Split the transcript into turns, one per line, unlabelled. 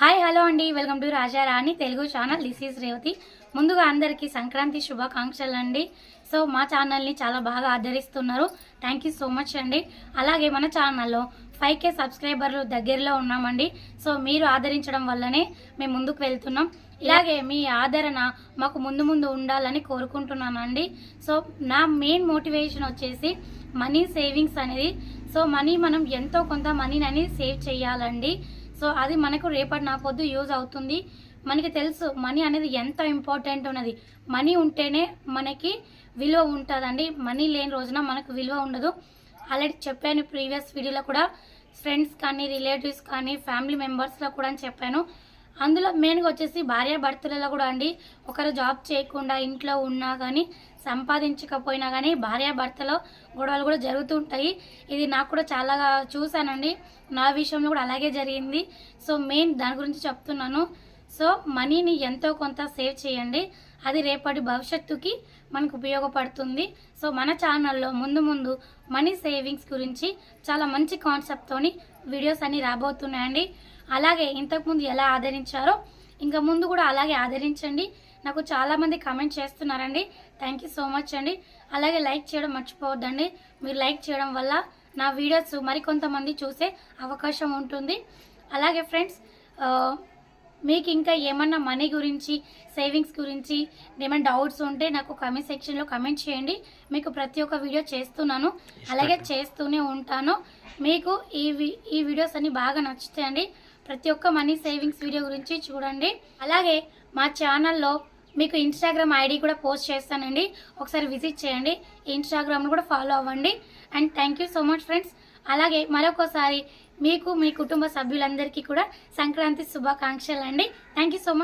Hi hello అండి. Welcome to Rajarani Telugu channel. This is Revathi. ముందుగా అందరికీ సంక్రాంతి శుభాకాంక్షలు అండి. సో మా ఛానల్ని చాలా బాగా ఆదరిస్తున్నారు. థ్యాంక్ యూ సో మచ్ అండి. అలాగే మన ఛానల్లో ఫైవ్ కే సబ్స్క్రైబర్లు దగ్గరలో ఉన్నామండి. సో మీరు ఆదరించడం వల్లనే మేము ముందుకు వెళ్తున్నాం. ఇలాగే మీ ఆదరణ మాకు ముందు ముందు ఉండాలని కోరుకుంటున్నానండి. సో నా మెయిన్ మోటివేషన్ వచ్చేసి మనీ సేవింగ్స్ అనేది. సో మనీ మనం ఎంతో కొంత మనీని అనేది సేవ్ చేయాలండి. సో అది మనకు రేపటి నా పొద్దు యూజ్ అవుతుంది. మనకి తెలుసు మనీ అనేది ఎంత ఇంపార్టెంట్ ఉన్నది. మనీ ఉంటేనే మనకి విలువ ఉంటుందండి. మనీ లేని రోజున మనకు విలువ ఉండదు. ఆల్రెడీ చెప్పాను ప్రీవియస్ వీడియోలో కూడా ఫ్రెండ్స్ కానీ రిలేటివ్స్ కానీ ఫ్యామిలీ మెంబర్స్లో కూడా అని చెప్పాను. అందులో మెయిన్గా వచ్చేసి భార్య భర్తలలో కూడా అండి ఒకరు జాబ్ చేయకుండా ఇంట్లో ఉన్నా కానీ సంపాదించకపోయినా కానీ భార్యాభర్తలో గొడవలు కూడా జరుగుతూ ఉంటాయి. ఇది నాకు కూడా చాలా చూశానండి. నా విషయంలో కూడా అలాగే జరిగింది. సో మెయిన్ దాని గురించి చెప్తున్నాను. సో మనీని ఎంతో కొంత సేవ్ చేయండి. అది రేపటి భవిష్యత్తుకి మనకు ఉపయోగపడుతుంది. సో మన ఛానల్లో ముందు ముందు మనీ సేవింగ్స్ గురించి చాలా మంచి కాన్సెప్ట్తోని వీడియోస్ అన్నీ రాబోతున్నాయండి. అలాగే ఇంతకుముందు ఎలా ఆదరించారో ఇంకా ముందు కూడా అలాగే ఆదరించండి. నాకు చాలామంది కామెంట్ చేస్తున్నారండి. థ్యాంక్ యూ సో మచ్ అండి. అలాగే లైక్ చేయడం మర్చిపోవద్దండి. మీరు లైక్ చేయడం వల్ల నా వీడియోస్ మరికొంతమంది చూసే అవకాశం ఉంటుంది. అలాగే ఫ్రెండ్స్ మీకు ఇంకా ఏమన్నా మనీ గురించి సేవింగ్స్ గురించి ఏమైనా డౌట్స్ ఉంటే నాకు కమెంట్ సెక్షన్లో కమెంట్ చేయండి. మీకు ప్రతి ఒక్క వీడియో చేస్తున్నాను. అలాగే చేస్తూనే ఉంటాను. మీకు ఈ ఈ వీడియోస్ అన్ని బాగా నచ్చుతాయండి. ప్రతి ఒక్క మనీ సేవింగ్స్ వీడియో గురించి చూడండి. అలాగే మా ఛానల్లో మీకు ఇన్స్టాగ్రామ్ ఐడి కూడా పోస్ట్ చేస్తానండి. ఒకసారి విజిట్ చేయండి. ఇన్స్టాగ్రామ్ను కూడా ఫాలో అవ్వండి. And thank you so much friends అలాగే మరొకసారి మీకు మీ కుటుంబ సభ్యులందరికీ కూడా సంక్రాంతి శుభాకాంక్షలు అండి థ్యాంక్ యూ సో మచ్